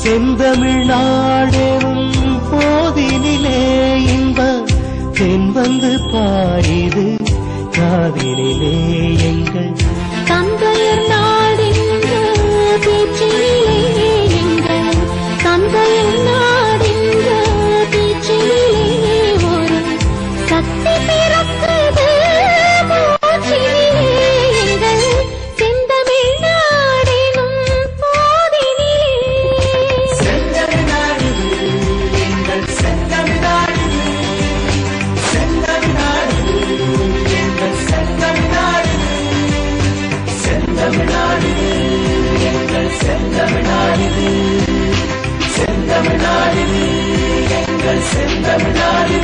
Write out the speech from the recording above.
செந்தமிழ்நாடெனும் போதினிலே இன்ப தென் வந்து பாடிது காதினிலே எங்கள் செந்தமிழ்நாடு எங்கள் செந்தமிழ்நாடு செந்தமிழ்நாடு எங்கள் செந்தமிழ்நாடு